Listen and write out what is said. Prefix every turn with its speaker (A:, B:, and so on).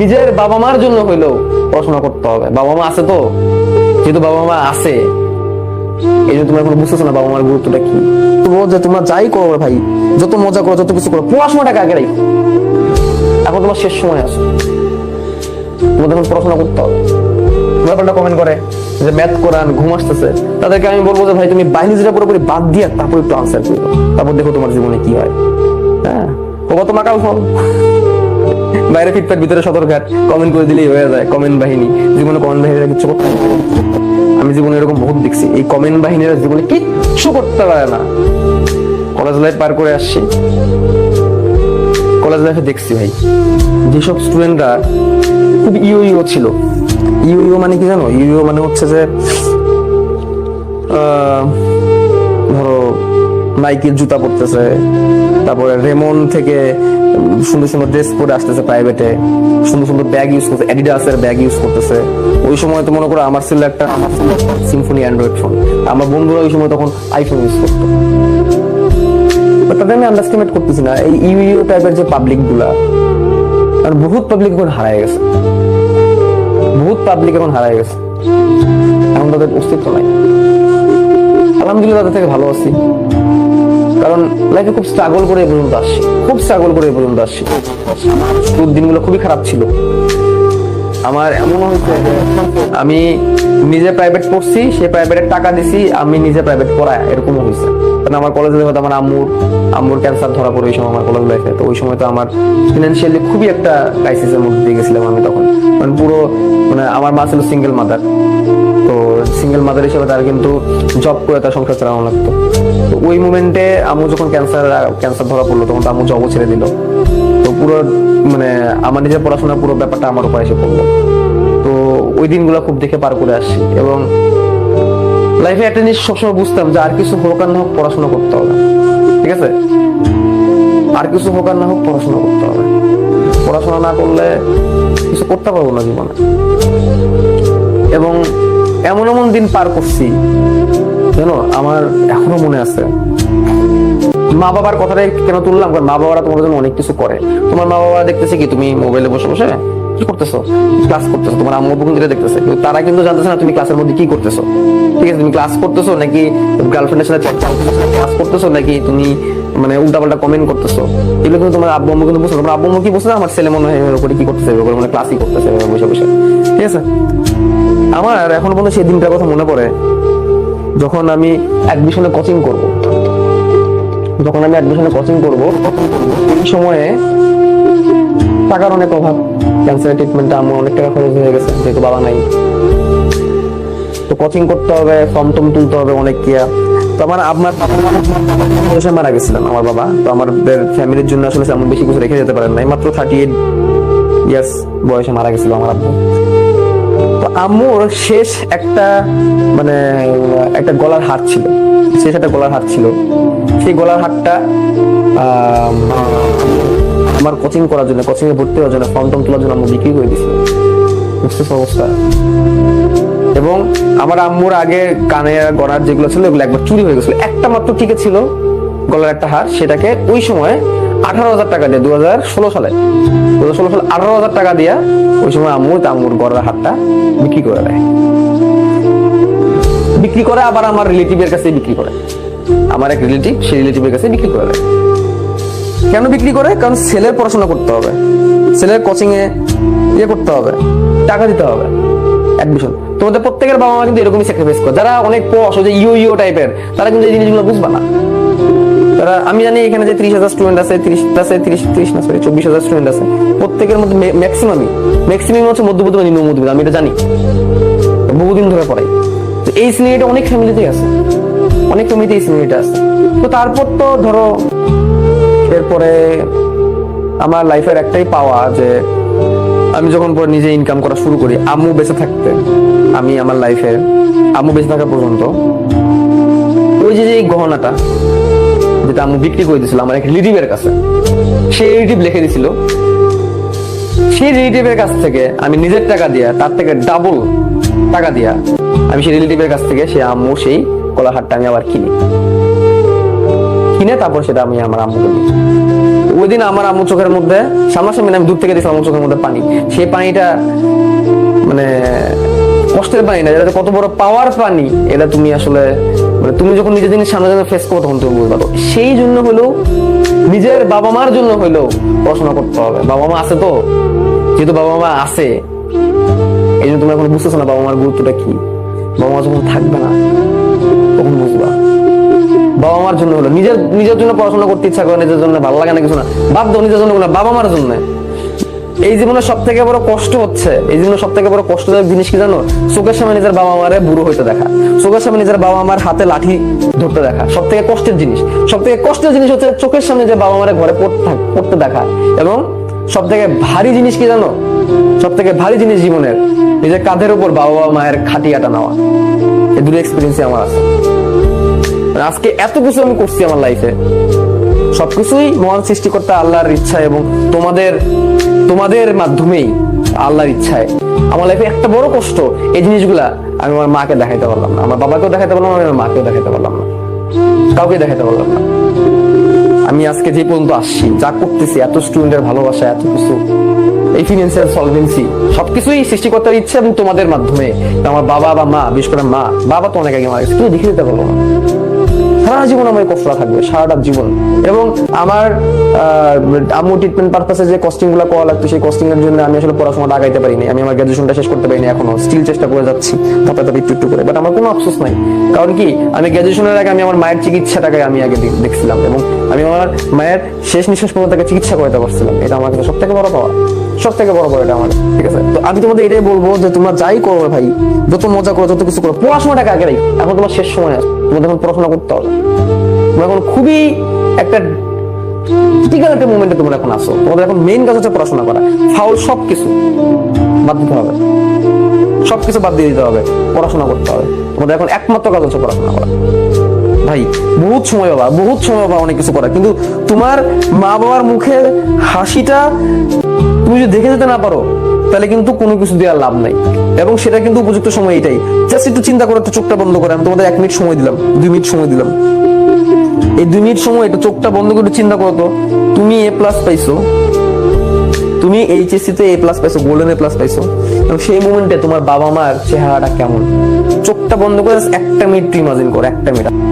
A: নিজের বাবা মার জন্য হইলেও পড়াশোনা করতে হবে। বাবা মা আছে তো? যেহেতু বাবা মা আছে, এই জন্য তোমরা এখন বুঝতেছো না বাবা মার গুরুত্বটা কি? বলব যে তোমরা যাই করো ভাই, যত মজা করো, যত কিছু করো, পড়াশোনাটাকে আগে রাখো। এখন তোমার শেষ সময় আছে। তোমাদের এখন পড়াশোনা করতে হবে। ব্যাপারটা কমেন্ট করে? যে ম্যাথ কোরআন, ঘুম আসতেছে। তাদেরকে আমি বলব যে ভাই, তুমি বায়োলজিটা পুরোপুরি বাদ দিয়ে তারপর একটু আনসার করে তারপর দেখো তোমার জীবনে কি হয়। হ্যাঁ? ও কত মাকাল ফল বাইরে ফিটফাট ভিতরে সদরঘাট কমেন্ট করে দিলেই হয়ে যায় কমেন্ট বাহিনী। জীবনে কমেন্ট বাহিনীরা কিচ্ছু করতে পারে আমি জীবনে এরকম বহুত দেখছি। এই কমেন্ট বাহিনীরা জীবনে কিচ্ছু করতে পারে না। কলেজ লাইফ পার করে আসছি। কলেজ লাইফে দেখছি ভাই, যেসব স্টুডেন্টরা খুব ইউ ইউ ছিল। ইউ ইউ মানে কি জানো? ইউ ইউ মানে হচ্ছে যে ধরো নাইকির জুতা পরতেছে, তারপরে রেমন থেকে সুন্দর সুন্দর ড্রেস পরে আসতেছে প্রাইভেটে সুন্দর সুন্দর ব্যাগ ইউজ করতেছে অ্যাডিডাসের ব্যাগ ইউজ করতেছে। ওই সময় তো মনে করো আমার ছিল একটা সিম্ফনি অ্যান্ড্রয়েড ফোন আমার বন্ধুরা ওই সময় তখন আইফোন ইউজ করতো। তাদের আমি আন্ডারস্টিমেট করতেছি না। এই ইউ ইউ টাইপের যে পাবলিকগুলা আর বহুত পাবলিক এখন হারায় গেছে। বহুত পাবলিক এখন হারায় গেছে। এখন তাদের অস্তিত্ব নাই। আলহামদুলিল্লাহ তাদের থেকে ভালো আছি। কারণ লাইফে খুব স্ট্রাগল করে এ পর্যন্ত আসছি। খুব স্ট্রাগল করে এ পর্যন্ত আসছি। শুরুর দিনগুলো খুবই খারাপ ছিল। আমার এমন হয়েছে আমি নিজে প্রাইভেট পড়ছি, সে প্রাইভেটের টাকা দিছি, আমি নিজে প্রাইভেট পড়ায়, এরকমও হয়েছে। কারণ আমার কলেজে হয়তো আমার আম্মুর আম্মুর ক্যান্সার ধরা পড়ে ওই সময় আমার কলেজ লাইফে তো ওই সময় তো আমার ফিনান্সিয়ালি খুবই একটা ক্রাইসিসের মধ্যে দিয়ে গেছিলাম আমি তখন। মানে পুরো মানে আমার মা ছিল সিঙ্গেল মাদার সিঙ্গেল মাদার হিসেবে তার কিন্তু জব করে তার সংসার চালানো লাগতো। তো ওই মুমেন্টে আম্মু যখন ক্যান্সার ক্যান্সার ধরা পড়ল, তখন তো আম্মু জবও ছেড়ে দিল। তো পুরো মানে আমার নিজের পড়াশোনার পুরো ব্যাপারটা আমার উপর এসে পড়ল। তো ওই দিনগুলো খুব দেখে পার করে আসছি এবং লাইফে একটা জিনিস সবসময় বুঝতাম যে আর কিছু হোক আর না হোক পড়াশোনা করতে হবে। ঠিক আছে? আর কিছু হোক আর না হোক পড়াশোনা করতে হবে। পড়াশোনা না করলে কিছু করতে পারব না জীবনে। এবং এমন এমন দিন পার করছি জানো আমার এখনও মনে আছে। মা বাবার কথাটাই কেন তুললাম? মা বাবারা তোমার জন্য অনেক কিছু করে। তোমার মা বাবা দেখতেছে কি, তুমি মোবাইলে বসে বসে কি করতেছো? ক্লাস করতেছো। তোমার আম্মু বুকুন দিকে দেখতেছে। কিন্তু তারা কিন্তু জানতেছে না তুমি ক্লাসের মধ্যে কি করতেছো। ঠিক আছে, তুমি ক্লাস করতেছো নাকি গার্লফ্রেন্ডের সাথে ক্লাস করতেছো নাকি তুমি মানে উল্টাপাল্টা কমেন্ট করতেছো। এগুলো কিন্তু তোমার আব্বু আম্মু কিন্তু বুঝছ তোমার আব্বু আম্মু কি বুঝছে আমার ছেলে মনে হয় উপরে কি করতেছে মানে ক্লাসই করতেছে বসে বসে। ঠিক আছে? আমার এখন পর্যন্ত সেই দিনটার কথা মনে পড়ে, যখন আমি অ্যাডমিশনে কোচিং করব। যখন আমি অ্যাডমিশনে কোচিং করব, এই সময়ে টাকার অনেক অভাব। ক্যান্সার ট্রিটমেন্টে আমার অনেক টাকা খরচ হয়ে গেছে, যেহেতু বাবা নাই। তো কোচিং করতে হবে ফর্ম টম তুলতে হবে অনেক কিয়া তো আমার আপনার বয়সে মারা গেছিলেন আমার বাবা। তো আমাদের ফ্যামিলির জন্য আসলে তেমন বেশি কিছু রেখে যেতে পারেন নাই। মাত্র থার্টি এইট ইয়ার্স বয়সে মারা গেছিল আমার আব্বু। তো আম্মুর শেষ একটা মানে একটা গলার হার ছিল। শেষ একটা গলার হার ছিল। সেই গলার আম, আমার কোচিং করার জন্য কোচিংয়ে ভর্তি হওয়ার জন্য ফর্ম টম তোলার জন্য আম্মু বিক্রি করে দিছিল বুঝতেছ অবস্থা এবং আমার আম্মুর আগে কানে গড়ার যেগুলো ছিল, ওগুলো একবার চুরি হয়ে গেছিল। একটা মাত্র টিকে ছিল গলার একটা হার, সেটাকে ওই সময় আঠারো হাজার টাকা দিয়ে দু হাজার ষোলো সালে দু হাজার ষোলো সালে আঠারো হাজার টাকা দিয়া ওই সময় আম্মু আম্মুর গলার হারটা বিক্রি করে দেয়। বিক্রি করে আবার আমার রিলেটিভের কাছে বিক্রি করে। আমার এক রিলেটিভ, সেই রিলেটিভের কাছে বিক্রি করে দেয়। কেন বিক্রি করে? কারণ ছেলের পড়াশোনা করতে হবে। ছেলের কোচিং এ ইয়ে করতে হবে, টাকা দিতে হবে। অ্যাডমিশন তোমাদের প্রত্যেকের বাবা মা কিন্তু এরকমই স্যাক্রিফাইস করে। যারা অনেক পশ যে ইউ ইউ টাইপের তারা কিন্তু এই জিনিসগুলো বুঝবা না। তারা, আমি জানি এখানে যে ত্রিশ হাজার স্টুডেন্ট আছে, ত্রিশ আছে ত্রিশ ত্রিশ না সরি চব্বিশ হাজার স্টুডেন্ট আছে। প্রত্যেকের মধ্যে ম্যাক্সিমামই ম্যাক্সিমাম হচ্ছে মধ্যবিত্ত বা নিম্ন মধ্যবিত্ত আমি এটা জানি। বহুদিন ধরে পড়াই। তো এই শ্রেণীটা অনেক ফ্যামিলিতেই আছে। অনেক ফ্যামিলিতে এই শ্রেণীটা আছে। তো তারপর তো ধরো, এরপরে আমার লাইফের একটাই পাওয়া যে আমি যখন পরে নিজে ইনকাম করা শুরু করি, আম্মু বেঁচে থাকতে, আমি আমার লাইফে আম্মু বেঁচে থাকা পর্যন্ত, ওই যে এই গহনাটা যেটা আম্মু বিক্রি করে দিয়েছিল আমার এক রিলেটিভের কাছে, সেই রিলেটিভ লিখে দিছিল, সেই রিলেটিভের কাছ থেকে আমি নিজের টাকা দিয়া, তার থেকে ডাবল টাকা দিয়া, আমি সেই রিলেটিভের কাছ থেকে সে আম্মু সেই কলাহারটা আমি আবার কিনি। কিনে তারপর সেটা আমি আমার ওই দিন আমার আম্মু চোখের মধ্যে আমি দূর থেকে চোখের মধ্যে পানি। সেই পানিটা মানে কষ্টের পানি না এটা কত বড় পাওয়ার পানি, এটা তুমি আসলে মানে তুমি যখন নিজের জিনিস সামনে সামনে ফেস করো, তখন তুমি সেই জন্য হলেও, নিজের বাবা মার জন্য হলেও পড়াশোনা করতে হবে। বাবা মা আছে তো, যেহেতু বাবা মা আছে, এই জন্য তুমি এখন বুঝতেছো না বাবা মার গুরুত্বটা কি। বাবা মা যখন থাকবে না, তখন বুঝবা। বাবা মার জন্য হলো। নিজের নিজের জন্য পড়াশোনা করতে ইচ্ছা করে, নিজের জন্য ভালো লাগে না কিছু না। বাদ দাও, নিজের জন্য বলে বাবা মার জন্য। এই জীবনে সব থেকে বড় কষ্ট হচ্ছে, এই জীবনে সব থেকে বড় কষ্টদায়ক জিনিস কি জানো? চোখের সামনে নিজের বাবা মারে বুড়ো হইতে দেখা। চোখের সামনে নিজের বাবা মার হাতে লাঠি ধরতে দেখা। সব থেকে কষ্টের জিনিস। সব থেকে কষ্টের জিনিস হচ্ছে চোখের সামনে যে বাবা মারে ঘরে পড়তে দেখা। এবং সব থেকে ভারী জিনিস কি জানো? সব থেকে ভারী জিনিস জীবনের নিজের কাঁধের উপর বাবা মায়ের খাটিয়াটা নেওয়া। এই দুটো এক্সপিরিয়েন্স আমার আছে। আজকে এত কিছু আমি করছি আমার লাইফে সবকিছুই মহান সৃষ্টিকর্তা আল্লাহর ইচ্ছা এবং তোমাদের তোমাদের মাধ্যমেই আল্লাহর ইচ্ছায়। আমার লাইফে একটা বড় কষ্ট, এই জিনিসগুলা আমি আমার মাকে দেখাইতে পারলাম না। আমার বাবাকেও দেখাইতে পারলাম আমি আমার মাকেও দেখাইতে পারলাম না। কাউকে দেখাইতে পারলাম না। আমি আজকে যে পর্যন্ত আসছি, যা করতেছি, এত স্টুডেন্টের ভালোবাসা, এত কিছু, এই ফিনান্সিয়াল সলভেন্সি সবকিছুই সৃষ্টিকর্তার ইচ্ছা এবং তোমাদের মাধ্যমে। আমার বাবা বা মা, বিশেষ করে মা, বাবা তো অনেক আগে মারা গেছে দেখে দিতে পারব না। সারা জীবন আমার এই থাকবে, সারাটা জীবন। এবং আমার আম্মু ট্রিটমেন্ট পারপাসে যে কস্টিংগুলো করা লাগতো, সেই কস্টিং এর জন্য আমি আসলে পড়াশোনাটা আগাইতে পারিনি। আমি আমার গ্রাজুয়েশনটা শেষ করতে পারিনি এখনও। স্টিল চেষ্টা করে যাচ্ছি, ধাপে ধাপে একটু একটু করে। বাট আমার কোনো আফসোস নাই। কারণ কি, আমি গ্রাজুয়েশনের আগে আমি আমার মায়ের চিকিৎসাটাকে আমি আগে দেখছিলাম। এবং আমি আমার মায়ের শেষ নিঃশ্বাস পর্যন্ত তাকে চিকিৎসা করতে পারছিলাম। এটা আমার কাছে সব থেকে বড় পাওয়া। সব থেকে বড় পাওয়া এটা আমার। ঠিক আছে? তো আমি তোমাদের এটাই বলব যে তোমরা যাই করো ভাই, যত মজা করো, যত কিছু করো, পড়াশোনাটাকে আগে রাখো। এখন তোমার শেষ সময় আছে। তোমাদের এখন পড়াশোনা করতে হবে। তোমরা এখন খুবই একটা ক্রিটিক্যাল একটা মোমেন্টে তোমরা এখন আসো তোমাদের এখন মেইন কাজ হচ্ছে পড়াশোনা করা। ফাউল সবকিছু বাদ দিতে হবে। সবকিছু বাদ দিয়ে দিতে হবে। পড়াশোনা করতে হবে। তোমাদের এখন একমাত্র কাজ হচ্ছে পড়াশোনা করা। ভাই, বহুত সময় বাবা, বহুত সময় বাবা অনেক কিছু করা কিন্তু তোমার মা বাবার মুখে হাসিটা তুমি যদি দেখে যেতে না পারো, তাহলে কিন্তু কোনো কিছু দেওয়ার লাভ নাই। এবং সেটা কিন্তু উপযুক্ত সময় এটাই। জাস্ট একটু চিন্তা করে একটু চোখটা বন্ধ করে। আমি তোমাদের এক মিনিট সময় দিলাম, দুই মিনিট সময় দিলাম। এই দুই মিনিট সময় একটু চোখটা বন্ধ করে চিন্তা করো তো। তুমি এ প্লাস পাইছো। তুমি এইচএসসি তে এ প্লাস পাইছো গোল্ডেন এ প্লাস পাইছো। এবং সেই মুমেন্টে তোমার বাবা মার চেহারাটা কেমন? চোখটা বন্ধ করে একটা মিনিট ইমাজিন করো, একটা মিনিট।